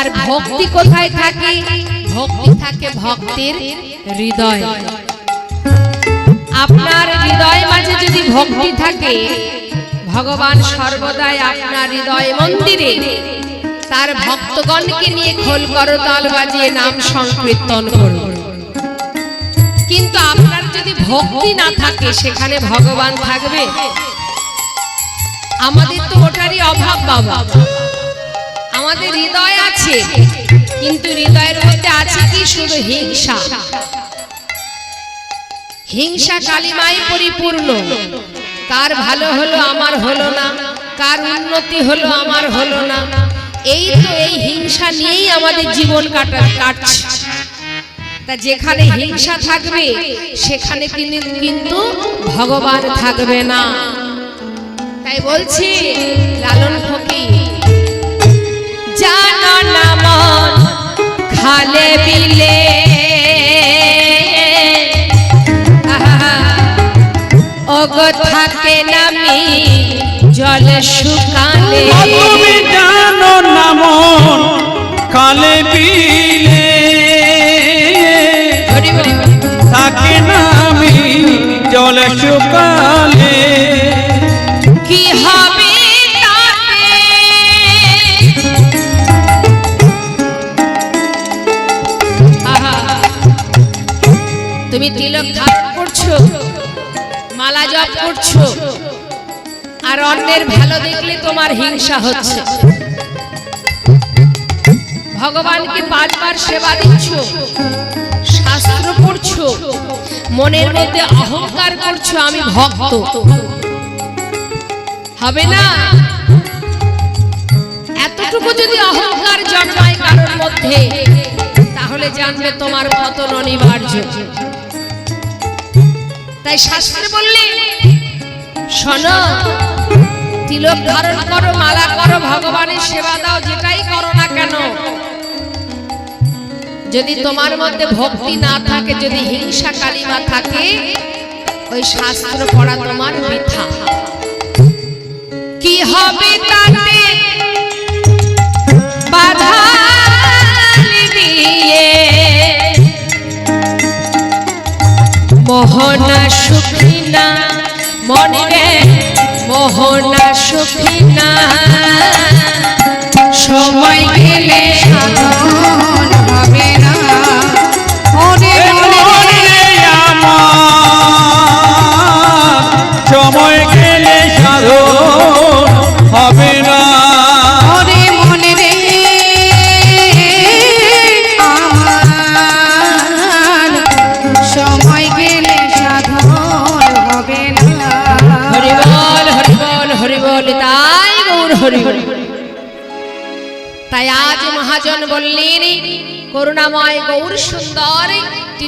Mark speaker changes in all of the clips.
Speaker 1: আর ভক্তি কোথায় থাকে? ভক্তি থাকে ভক্তের হৃদয়। আপনার হৃদয় মাঝে যদি ভক্তি থাকে, ভগবান সর্বদাই আপনার হৃদয় মন্দিরে। তার ভক্তগণকে নিয়ে খোল করতাল বাজিয়ে নাম সংকীর্তন করুন। কিন্তু আপনার যদি ভক্তি না থাকে, সেখানে ভগবান থাকবে? আমাদের তো ওটারই অভাব বাবা। আমাদের হৃদয় আছে, কিন্তু হৃদয়ের মধ্যে আছে কি শুধু হিংসা? হিংসা কালিমায় পরিপূর্ণ। কার ভালো হলো আমার হলো না, কার উন্নতি হলো আমার হলো না। এই তো এই হিংসা নিয়েই আমাদের জীবন কাটা কাটছে। তা যেখানে হিংসা থাকবে, সেখানে কিন্তু ভগবান থাকবে না। তাই বলছি, লালন ফকির খালে বিলে। ওগো থাকে নামি জল শুকালে।
Speaker 2: তুমি জানো না মন কালে বিলে। থাকে না আমি জলে শুকালে।
Speaker 1: তুমি তিলক ধারণ করছ, মালা জপ করছ, আর অন্যের ভালো দেখলে তোমার হিংসা হচ্ছে। ভগবানকে পাঁচবার সেবা দিচ্ছ, শাস্ত্র পড়ছো, মনের মধ্যে অহংকার করছ, আমি ভক্ত। হবে না? এতটুকু যদি অহংকার জন্মায় কারোর মধ্যে, তাহলে জানবে তোমার পতন অনিবার্য। তাই শাস্ত্রে বললে, শোনো, তিলক ধারণ করো, মালা করো, ভগবানের সেবা দাও, যেটাই করো না কেন। যদি তোমার মধ্যে ভক্তি না থাকে, যদি হিংসা কালিমা থাকে, ওই শাস্ত্র পড়া তোমার বৃথা কি হবে তাতে? মোহনা সুখিনা মনে মোহনা সুখিনা। সময় গেলে হবে।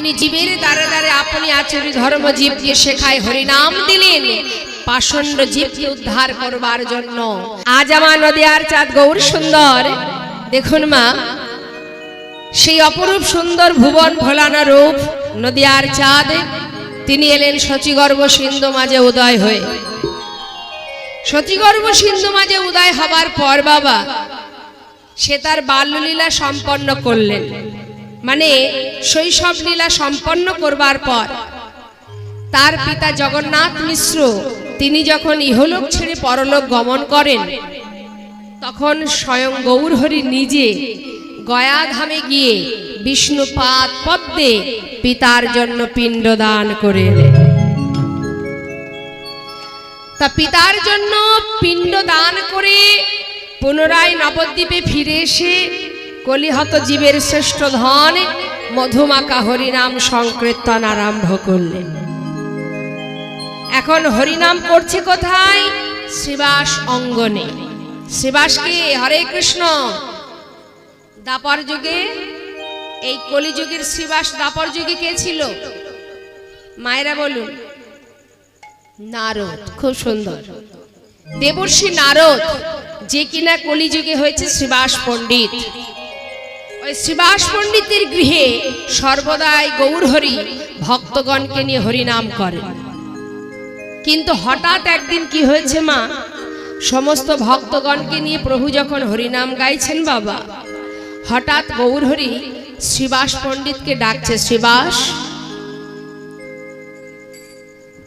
Speaker 1: তিনি জীবের দ্বারে দ্বারে আপনি আচরি ধর্ম জীবকে শেখায় হরিনাম দিলেন। পাষণ্ড জীবকে উদ্ধার করবার জন্য। আজ আমার নদিয়ার চাঁদ গৌর সুন্দর। দেখুন মা, সেই অপরূপ সুন্দর ভুবন ভোলানো রূপ নদিয়ার চাঁদ, তিনি এলেন শচীগর্ভ সিন্ধু মাঝে উদয় হয়ে। শচীগর্ভ সিন্ধু মাঝে উদয় হবার পর বাবা, সে তার বাল্যলীলা সম্পন্ন করলেন। মানে শৈশব লীলা সম্পন্ন করবার পর, তার পিতা জগন্নাথ মিশ্র, তিনি যখন ইহলোক ছেড়ে পরলোক গমন করেন, তখন স্বয়ং গৌরহরি নিজে গয়াধামে গিয়ে বিষ্ণুপাত পদ্মে পিতার জন্য পিণ্ডদান করে। তা পিতার জন্য পিণ্ড দান করে পুনরায় নবদ্বীপে ফিরে এসে কলিহত জীবের শ্রেষ্ঠ ধন মধুমাকা হরিনাম সংকীর্তন আরম্ভ করলেন। এখন হরিনাম করছে কোথায়? শ্রীবাস অঙ্গনে। শ্রীবাসকে হরে কৃষ্ণ। দাপর যুগে এই কলিযুগের শ্রীবাস দাপর যুগে কে ছিল? মায়েরা বলুন। নারদ, খুব সুন্দর। দেবর্ষি নারদ, যে কিনা কলিযুগে হয়েছে শ্রীবাস পণ্ডিত। শ্রীবাস পণ্ডিতের গৃহে সর্বদাই গৌরহরি ভক্তগণকে নিয়ে হরিনাম করেন কিন্তু হঠাৎ একদিন কি হয়েছে মা? সমস্ত ভক্তগণকে নিয়ে প্রভু যখন হরিনাম গাইছেন বাবা, হঠাৎ গৌরহরি শ্রীবাস পণ্ডিতকে ডাকছে, শ্রীবাস!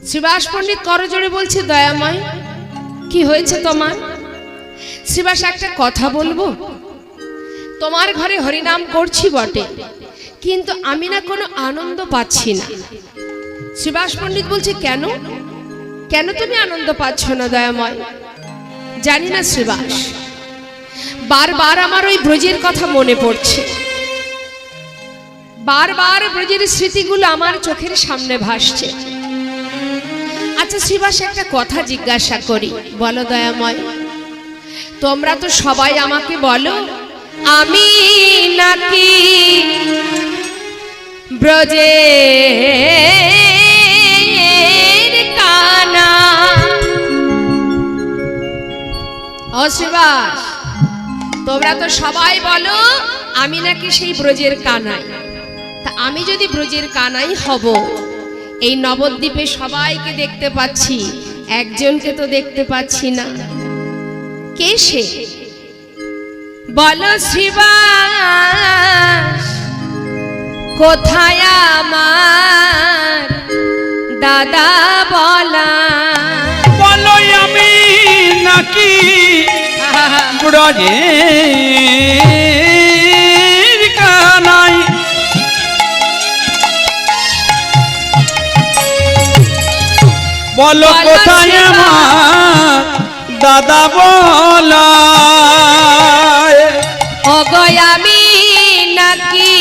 Speaker 1: শ্রীবাস পণ্ডিত করজোড়ে বলছে, দয়াময়, কি হয়েছে তোমার? শ্রীবাস, একটা কথা বলব? তোমার ঘরে হরিনাম করছি বটে, কিন্তু আমি না কোনো আনন্দ পাচ্ছি না। শ্রীবাস পণ্ডিত বলছে, কেন? কেন তুমি আনন্দ পাচ্ছ না দয়াময়? জানি না শ্রীবাস বারবার আমার ওই ব্রজের কথা মনে পড়ছে। বারবার ব্রজের স্মৃতিগুলো আমার চোখের সামনে ভাসছে। আচ্ছা শ্রীবাস একটা কথা জিজ্ঞাসা করি। বলো দয়াময়, তোমরা তো সবাই আমাকে বলো আমি নাকি ব্রজে কানা? অশ্রীবাস, তোমরা তো সবাই বলো আমি নাকি সেই ব্রজের কানাই। তা আমি যদি ব্রজের কানাই হব, এই নবদ্বীপে সবাইকে দেখতে পাচ্ছি, একজনকে তো দেখতে পাচ্ছি না। কে সে? বলো শ্রীবাস কোথায় আমার দাদা বলা
Speaker 2: বলো আমি নাকি ব্রজের কানাই? বলো কোথায়। আমার দাদা বলা
Speaker 1: আমি নাকি?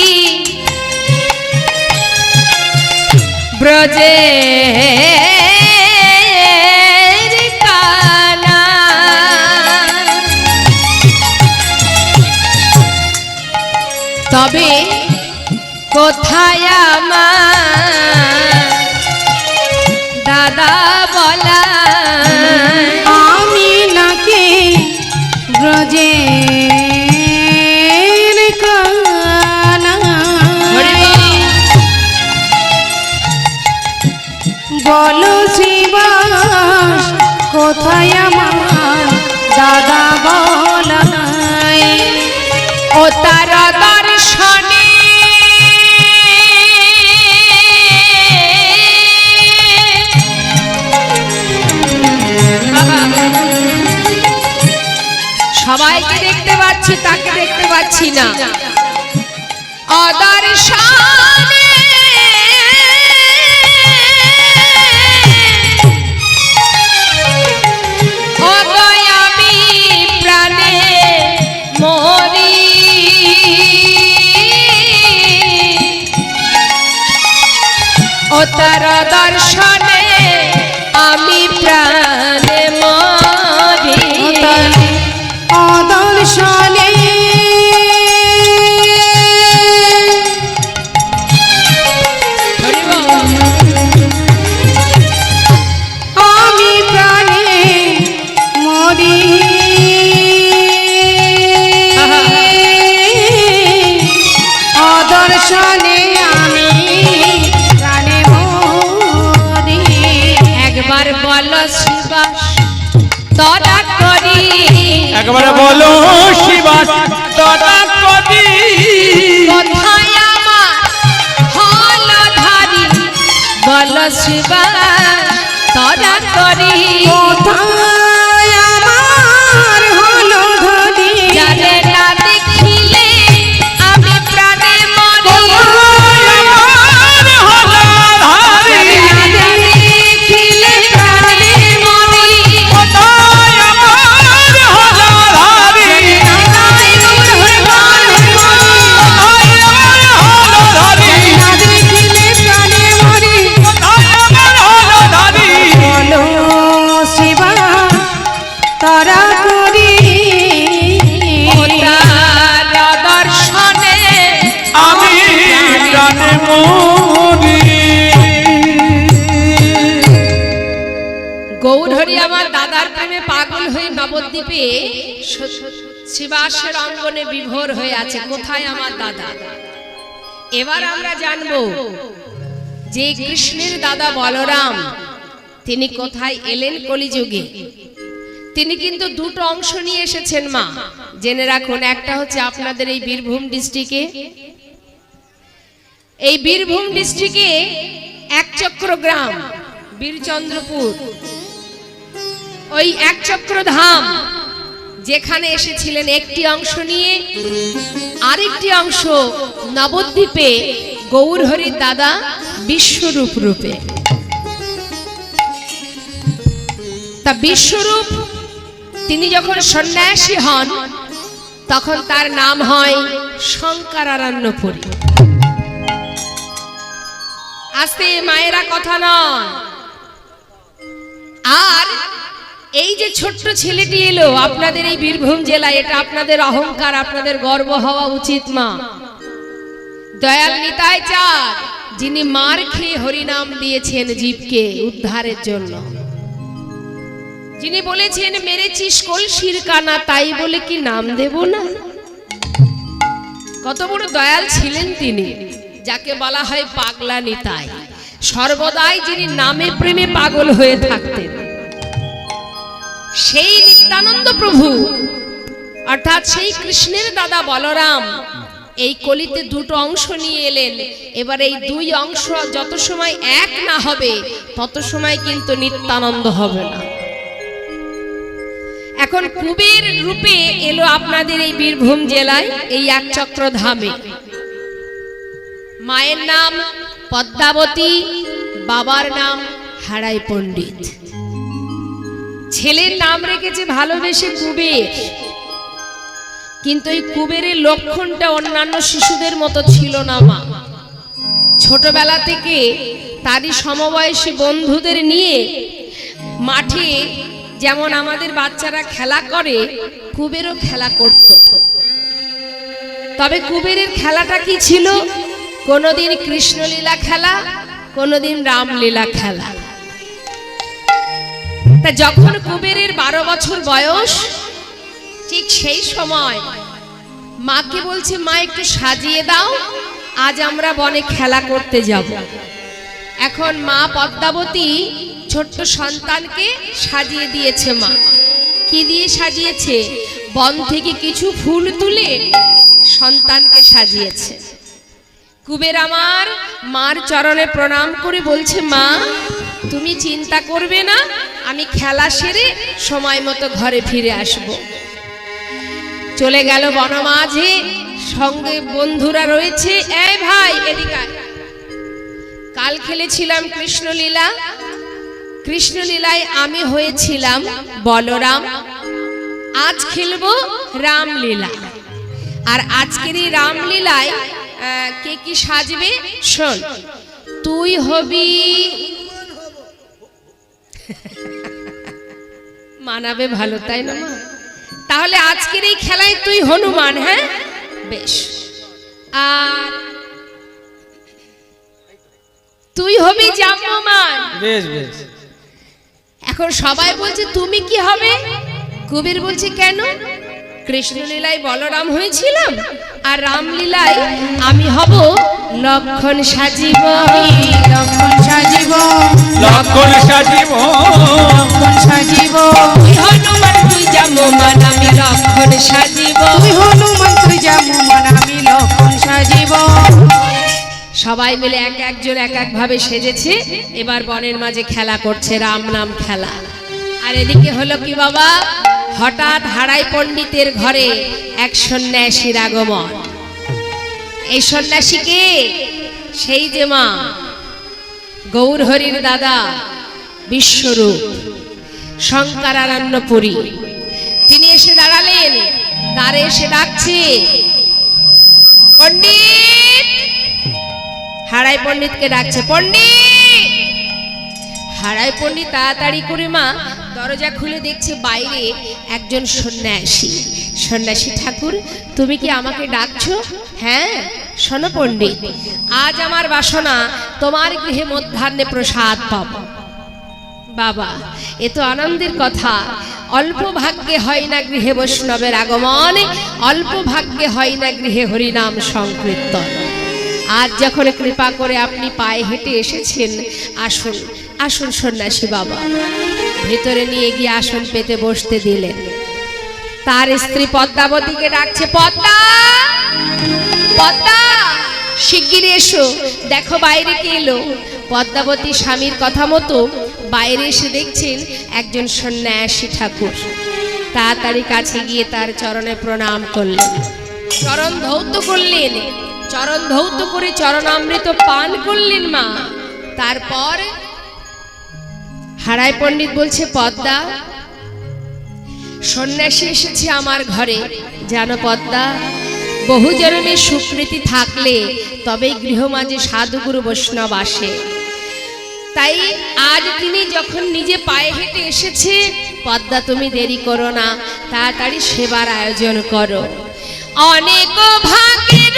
Speaker 1: ব্রজে তবে কোথায় আমার দাদা বলা?
Speaker 3: আমি নাকি ব্রজের বলো শিবাস কোথায় আমার দাদা বলাই?
Speaker 1: ও তার দর্শনে সবাইকে দেখতে পাচ্ছি, তাকে দেখতে পাচ্ছি না। অদর্শনে নবদ্বীপে শিবাসের অঙ্গনে বিভোর হয়ে আছে। কোথায় আমার দাদা? এবার আমরা জানব যে কৃষ্ণের দাদা বলরাম, তিনি কোথায় এলেন কলিযুগে? তিনি কিন্তু দুটো অংশ নিয়ে এসেছেন মা। জেনে রাখুন, একটা হচ্ছে আপনাদের এই বীরভূম ডিস্ট্রিক্টে। এই বীরভূম ডিস্ট্রিক্টে একচক্র গ্রাম বীরচন্দ্রপুর। ওই একচক্র ধাম যেখানে এসেছিলেন একটি অংশ নিয়ে, আরেকটি অংশ নবদ্বীপে গৌরহরির দাদা বিশ্বরূপ রূপে। তা বিশ্বরূপ, তিনি যখন সন্ন্যাসী হন, তখন তার নাম হয় শঙ্করারণ্যপুরী। আস্তে মায়েরা কথা নয়। আর এই যে ছোট্ট ছেলেটি এলো, আপনাদের এই বীরভূম জেলায়, এটা আপনাদের অহংকার, আপনাদের গর্ব হওয়া উচিত মা। দয়াল চাঁদ, যিনি মার খেয়ে হরিনাম দিয়েছেন জীবকে উদ্ধারের জন্য। যিনি বলেছেন, মেরেছিস কলসির কানা, তাই বলে কি নাম দেব না? কত বড় দয়াল ছিলেন তিনি, যাকে বলা হয় পাগলা নিতাই। সর্বদাই যিনি নামে প্রেমে পাগল হয়ে থাকতেন। সেই নিত্যানন্দ প্রভু, অর্থাৎ সেই কৃষ্ণের দাদা বলরাম, এই কলিতে দুটো অংশ নিয়ে এলেন। এবার এই দুই অংশ যত সময় এক না হবে, তত সময় কিন্তু নিত্যানন্দ হবে না। এখন কুবের রূপে এলো আপনাদের এই বীরভূম জেলায়, এই একচক্র ধামে। মায়ের নাম পদ্মাবতী, বাবার নাম হারাই পণ্ডিত। ছেলের নাম রেখেছে ভালোবেসে কুবের। কিন্তু এই কুবেরের লক্ষণটা অন্যান্য শিশুদের মতো ছিল না, মা। ছোটবেলা থেকে তারই সমবয়সী বন্ধুদের নিয়ে মাঠে যেমন আমাদের বাচ্চারা খেলা করে, কুবেরও খেলা করত। তবে কুবেরের খেলাটা কি ছিল? কোনোদিন কৃষ্ণলীলা খেলা, কোনোদিন রামলীলা খেলা। তা যখন কুবেরের বারো বছর বয়স, ঠিক সেই সময় মাকে বলছে, মা, একটু সাজিয়ে দাও, আজ আমরা বনে খেলা করতে যাব। এখন মা পদ্মাবতী ছোট্ট সন্তানকে সাজিয়ে দিয়েছে মা। কি দিয়ে সাজিয়েছে? বন থেকে কিছু ফুল তুলে সন্তানকে সাজিয়েছে। কুবের আমার মার চরণে প্রণাম করে বলছে, মা, তুমি চিন্তা করবে না আমি খেলা সেরে সময় মতো ঘরে ফিরে আসব। চলে গেল বনমাঝে, সঙ্গে বন্ধুরা রয়েছে। এই ভাই, এদিকে কাল খেলেছিলাম কৃষ্ণলীলা। কৃষ্ণলীলায় আমি হয়েছিলাম বলরাম। আজ খেলব রামলীলা। আর আজকের এই রামলীলায় কে কি সাজবে? শোন, তুই হবি মানাবে ভালো তাই না মা? তাহলে আজকের এই খেলায় তুই হনুমান হ্যাঁ? বেশ। আর তুই হবি জাম্যমান।
Speaker 2: বেশ বেশ।
Speaker 1: এখন সবাই বলছে তুমি কি হবে? কবির বলছে কেন? কৃষ্ণলীলায় বলরাম হয়েছিলাম? আর রামলীলায় আমি হব লক্ষণ সাজিব।
Speaker 3: লক্ষণ সাজিব।
Speaker 2: লক্ষণ সাজিব।
Speaker 3: লক্ষণ সাজিব।
Speaker 1: তুই হনুমান তুই জাম্যমান আমি লক্ষণ সাজিব।
Speaker 3: তুই হনুমান তুই যেমন আমি লক্ষণ সাজিব।
Speaker 1: সবাই মিলে এক একজন এক এক ভাবে সেজেছে। এবার বনের মাঝে খেলা করছে রাম নাম খেলা। আর এদিকে হলো কি বাবা? হঠাৎ হারাই পণ্ডিতের ঘরে এক সন্ন্যাসীর আগমন। এই সন্ন্যাসীকে সেই যে মা, গৌরহরির দাদা বিশ্বরূপ, শঙ্করারণ্যপুরী। তিনি এসে দাঁড়ালেন, দ্বারে এসে ডাকছে, পণ্ডিত! হারাই পণ্ডিতকে ডাকছে, পণ্ডিত! হারাই পণ্ডিত, তাড়াতাড়ি করে মা দরজা খুলে দেখছে বাইরে একজন সন্ন্যাসী। সন্ন্যাসী, ঠাকুর, তুমি কি আমাকে ডাকছো? হ্যাঁ শোনো পণ্ডিত, আজ আমার বাসনা তোমার গৃহে মধ্যাহ্নে প্রসাদ পাবো। বাবা, এ তো আনন্দের কথা। অল্প ভাগ্যে হয় না গৃহে বৈষ্ণবের আগমন, অল্প ভাগ্যে হয় না গৃহে হরিনাম সংকীর্তন। আজ যখন কৃপা করে আপনি পায়ে হেঁটে এসেছেন, আসুন আসুন সন্ন্যাসী বাবা। ভেতরে নিয়ে গিয়ে আসন পেতে বসতে দিলেন তার স্ত্রী পদ্মাবতীকে ডাকছে, পদ্মা! পদ্মা! শিগগিরি এসো। দেখো বাইরে কে এলো। পদ্মাবতী স্বামীর কথা মতো বাইরে এসে দেখছেন একজন সন্ন্যাসী ঠাকুর। তাড়াতাড়ি কাছে গিয়ে তার চরণে প্রণাম করলেন। চরণ ধৌত করলেন, চরণ ধৌত করে চরণামৃত পান করলেন মা। তারপর হারায় পণ্ডিত বলছে, পদ্মা, সন্ন্যাসী এসেছে আমার ঘরে। জানো পদ্মা, বহু জননের সুকৃতি থাকলে তবেই গৃহমাঝে সাধুগুরু বৈষ্ণব আসে। তাই আজ তিনি যখন নিজে পায়ে হেঁটে এসেছে, পদ্মা, তুমি দেরি করো না, তাড়াতাড়ি সেবার আয়োজন করো। অনেক ভাগের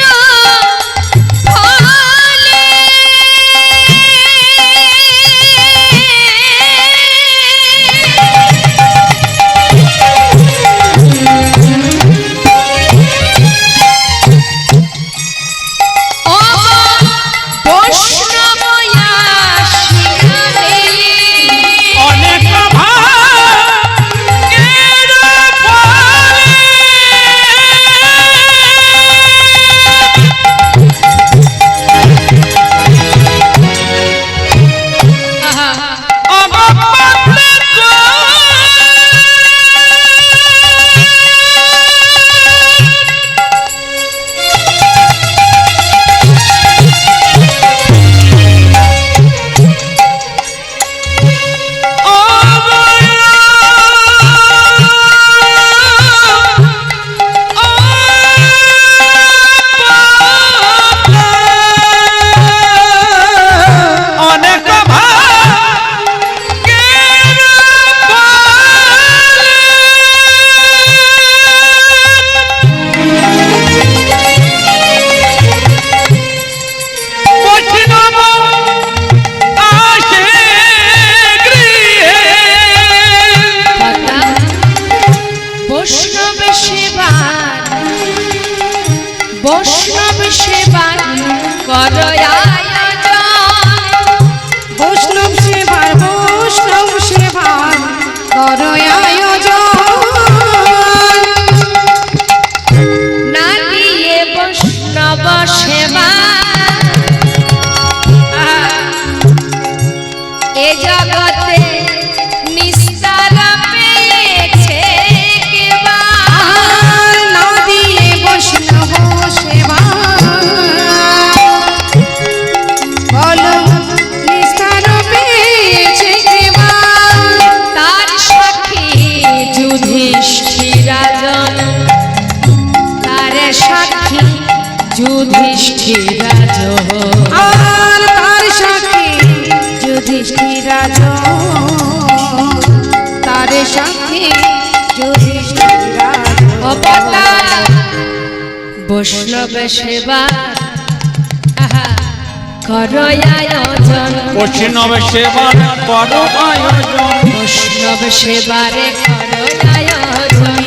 Speaker 1: আয়োজন
Speaker 3: বৈষ্ণব সেবার করো আয়োজন
Speaker 1: বৈষ্ণব
Speaker 2: সেবারে কর আয়োজন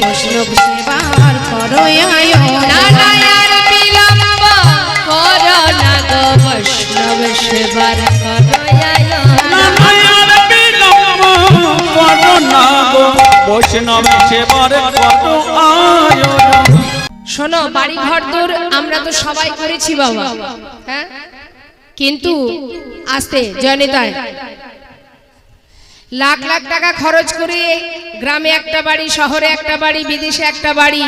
Speaker 1: বৈষ্ণব সেবার করো আয়োজন বিলম্ব কর না গো বৈষ্ণব সেবার কর আয়োজন
Speaker 2: নারায়ণ বিলম্ব করো বৈষ্ণব সেবার করো আয়োজন
Speaker 1: শোনো বাড়ি ঘর দূর আমরা তো সবাই করেছি বাবা। হ্যাঁ? কিন্তু আসতে জয়নিতায় লাখ লাখ টাকা খরচ করে গ্রামে একটা বাড়ি, শহরে একটা বাড়ি, বিদেশে একটা বাড়ি।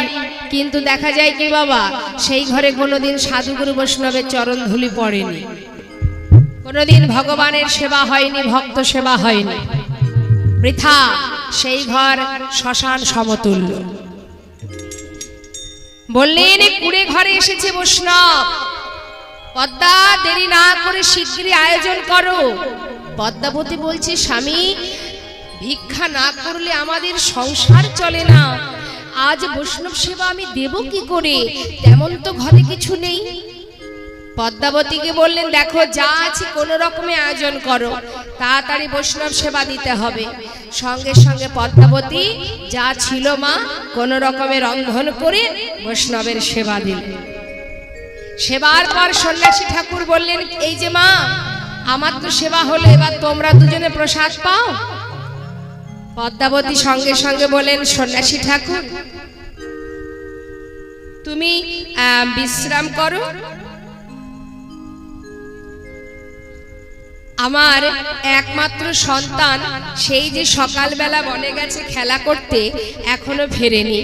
Speaker 1: কিন্তু দেখা যায় কি বাবা, সেই ঘরে কোনোদিন সাধুগুরু বৈষ্ণবের চরণ ধুলি পড়েনি। কোনোদিন ভগবানের সেবা হয়নি, ভক্ত সেবা হয়নি। বৃথা সেই ঘর শ্মশান সমতুল্য। বললেন কুড়ে ঘরে এসেছে বৈষ্ণব। পদ্মা, দেরি না করে শিগগিরই আয়োজন করো। পদ্মাবতী বলছে, স্বামী, ভিক্ষা না করলে আমাদের সংসার চলে না। আজ বৈষ্ণব সেবা আমি দেব কি করে? তেমন তো ঘরে কিছু নেই। পদ্মাবতীকে বললেন, দেখো, যা আছে কোনো রকমে আয়োজন করো। তাড়াতাড়ি বৈষ্ণব সেবা দিতে হবে। সঙ্গে সঙ্গে পদ্মাবতী, যা ছিল মা, কোনো রকমে রন্ধন করে বৈষ্ণবের সেবা দিলেন সেবার পর সন্ন্যাসী ঠাকুর বললেন, এই যে মা, আমার তো সেবা হলো, এবার তোমরা দুজনে প্রসাদ পাও? পদ্মাবতী সঙ্গে সঙ্গে বলেন, সন্ন্যাসী ঠাকুর, তুমি বিশ্রাম করো আমার একমাত্র সন্তান, সেই যে সকালবেলা বনে গেছে খেলা করতে, এখনও ফেরেনি।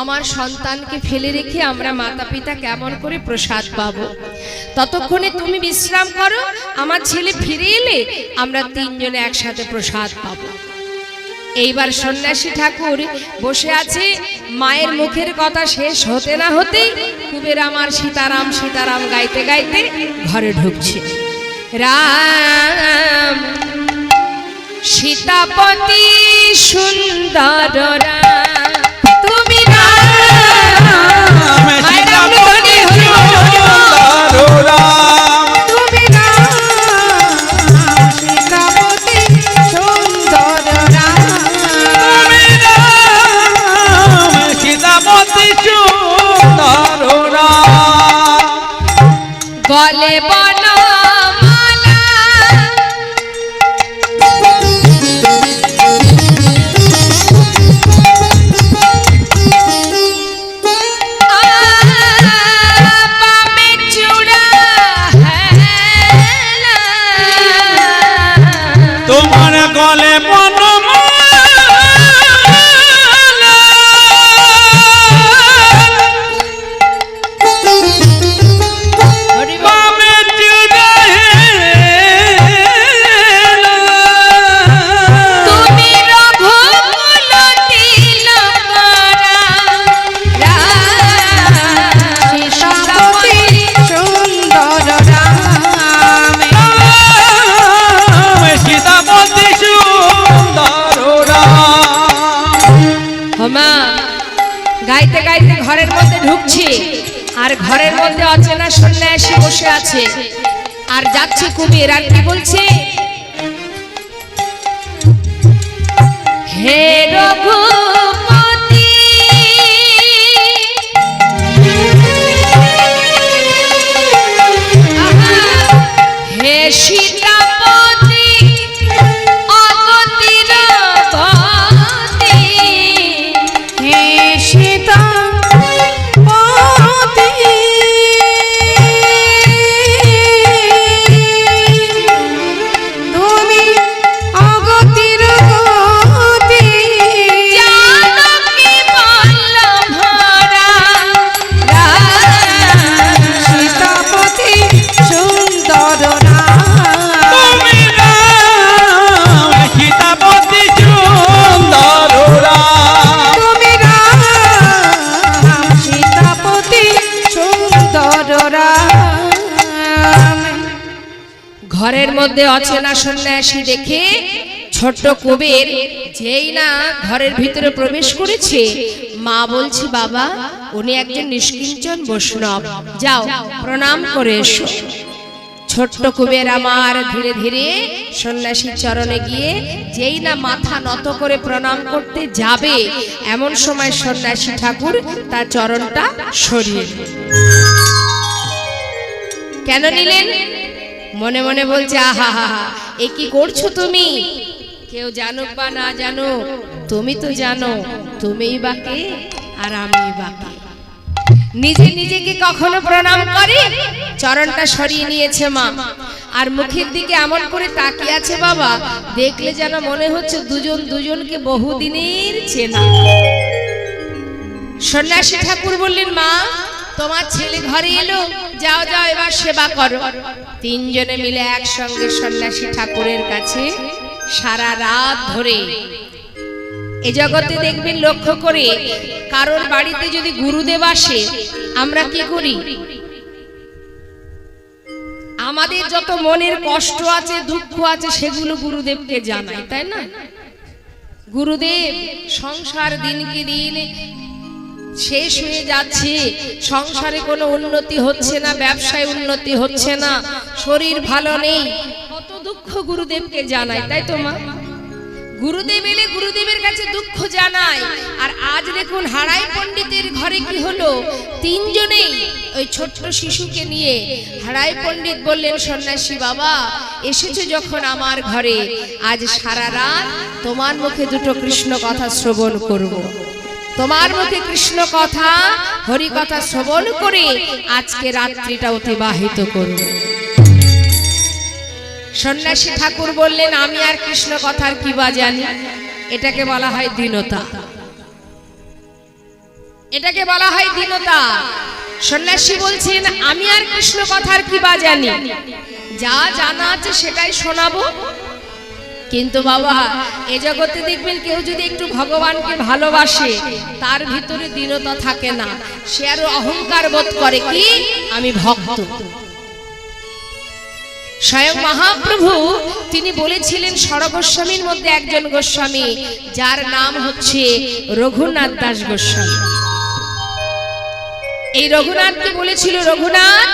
Speaker 1: আমার সন্তানকে ফেলে রেখে আমরা মাতা পিতা কেমন করে প্রসাদ পাবো? ততক্ষণে তুমি বিশ্রাম করো, আমার ছেলে ফিরে এলে আমরা তিনজনে একসাথে প্রসাদ পাবো। এইবার সন্ন্যাসী ঠাকুর বসে আছে, মায়ের মুখের কথা শেষ হতে না হতেই কুবের আমার সীতারাম সীতারাম গাইতে গাইতে ঘরে ঢুকছে। রাম। সীতাপতি সুন্দর রাম, আর কি বলছে মধ্যে অচেনা সন্ন্যাসী দেখে ছোট্ট কুবের যেই না ঘরের ভিতরে প্রবেশ করেছে, মা বলছে, বাবা, উনি একজন নিষ্কিঞ্চন বৈষ্ণব। যাও, প্রণাম করে এসো। ছোট্ট কুবের আমার ধীরে ধীরে সন্ন্যাসীর চরণে গিয়ে যেই না মাথা নত করে প্রণাম করতে যাবে, এমন সময় সন্ন্যাসী ঠাকুর তার চরণটা সরিয়ে কেন নিলেন? মনে মনে বলছে আহা হা এ কি করছ তুমি? কেউ জানুক বা না জানো তুমি তো জানো তুমিই বাকে আর আমি বাকে। নিজে নিজেকে কখনো প্রণাম করে? চরণটা সরিয়ে নিয়েছে মা। আর মুখের দিকে এমন করে তাকিয়ে আছে বাবা দেখলে যেন মনে হচ্ছে দুজন দুজনকে বহুদিনের চেনা। সন্ন্যাসী ঠাকুর বললেন মা তোমার ছেলে ঘরে এলো। যাও যাও, এবার সেবা করো। তিনজনে মিলে একসঙ্গে সন্ন্যাসী ঠাকুরের কাছে সারা রাত ধরে। এ জগতে দেখবেন লক্ষ্য করে কারোর বাড়িতে যদি গুরুদেব আসে, আমরা কি করি? আমাদের যত মনের কষ্ট আছে, দুঃখ আছে, সেগুলো গুরুদেবকে জানাই, তাই না? গুরুদেব, সংসার দিনকে দিন শেষ হয়ে যাচ্ছে। সংসারে কোনো উন্নতি হচ্ছে না, ব্যবসায় উন্নতি হচ্ছে না। শরীর ভালো নেই। কত দুঃখ গুরুদেবকে জানাই, তাই তো মা? গুরুদেব এলে গুরুদেবের কাছে দুঃখ জানায় আর আজ দেখুন হারাই পণ্ডিতের ঘরে কি হলো? তিনজনেই ওই ছোট্ট শিশুকে নিয়ে হারাই পণ্ডিত বললেন, সন্ন্যাসী বাবা, এসেছে যখন আমার ঘরে। আজ সারা রাত তোমার মুখে দুটো কৃষ্ণ কথা শ্রবণ করব। তোমার মুখে কৃষ্ণ কথা, হরি কথা শ্রবণ করে আজকে রাত্রিটা অতিবাহিত করব। সন্ন্যাসী ঠাকুর বললেন, আমি আর কৃষ্ণ কথার কি বা জানি? এটাকে বলা হয় দীনতা। এটাকে বলা হয় দীনতা। সন্ন্যাসী বলছেন, আমি আর কৃষ্ণ কথার কি বা জানি? যা জানা আছে সেটাই শোনাবো। কিন্তু বাবা, এ জগতে দেখবেন কেউ যদি একটু ভগবানকে ভালোবাসে, তার ভিতরে দীনতা থাকে না। সে আরও অহংকার বোধ করে, কি? আমি ভক্ত। স্বয়ং মহাপ্রভু, তিনি বলেছিলেন, সরগোস্বামীর মধ্যে একজন গোস্বামী, যার নাম হচ্ছে রঘুনাথ দাস গোস্বামী। এই রঘুনাথকে বলেছিল, রঘুনাথ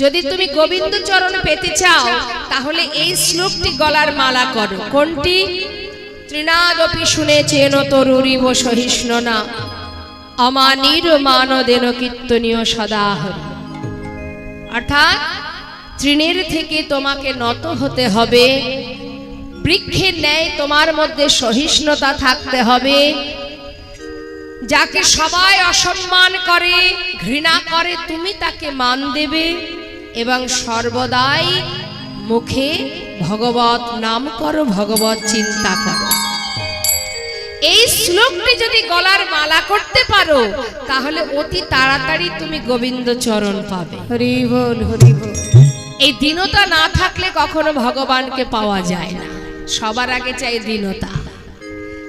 Speaker 1: যদি তুমি গোবিন্দ চরণ পেতে চাও তাহলে এই শ্লোকটি গলার মালা করো। কোনটি? তৃণাদপি শুনে চেন তরুরিব সহিষ্ণ না অমানির মানদেন কীর্তনীয় সদাহরি। অর্থাৎ তৃণের থেকে তোমাকে নত হতে হবে বৃক্ষের ন্যায় তোমার মধ্যে সহিষ্ণুতা থাকতে হবে যাকে সবাই অসম্মান করে ঘৃণা করে তুমি তাকে মান দেবে। এবং সর্বদাই মুখে ভগবত নাম করো ভগবত চিন্তা করো। এই শ্লোকটি যদি গলার মালা করতে পারো তাহলে অতি তাড়াতাড়ি তুমি গোবিন্দ চরণ পাবে।
Speaker 3: হরি বল হরি বল।
Speaker 1: এই দীনতা না থাকলে কখনো ভগবানকে পাওয়া যায় না। সবার আগে চাই দীনতা।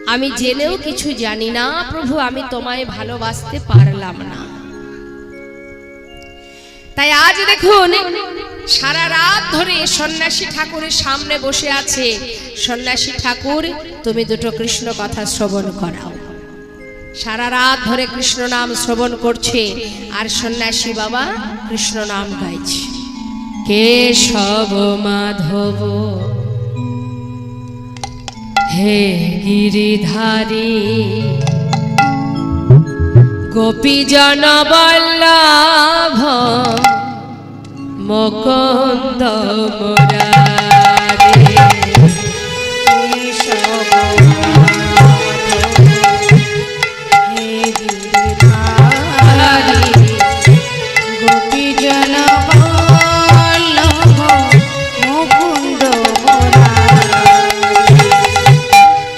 Speaker 1: আমি জেনেও কিছু জানি না প্রভু আমি তোমায় ভালোবাসতে পারলাম না। তাই আজ দেখুন, সারা রাত ধরে সন্ন্যাসী ঠাকুরের সামনে বসে আছে। সন্ন্যাসী ঠাকুর, তুমি দুটো কৃষ্ণ কথা শ্রবণ করাও। সারা রাত ধরে কৃষ্ণ নাম শ্রবণ করছে, আর সন্ন্যাসী বাবা কৃষ্ণ নাম গাইছে। কেশব মাধব, হে গিরিধারী গোপীজন বল্লভ মকন্দ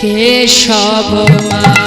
Speaker 3: কেশব
Speaker 1: হে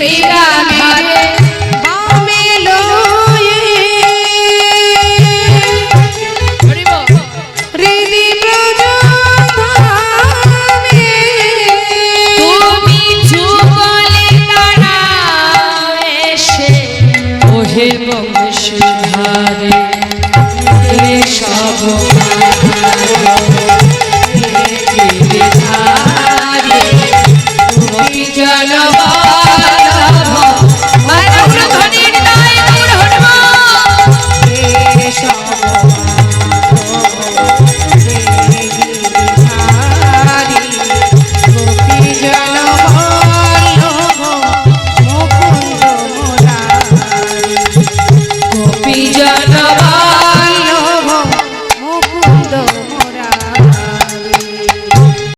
Speaker 1: কৃপা শ্রীরাধারে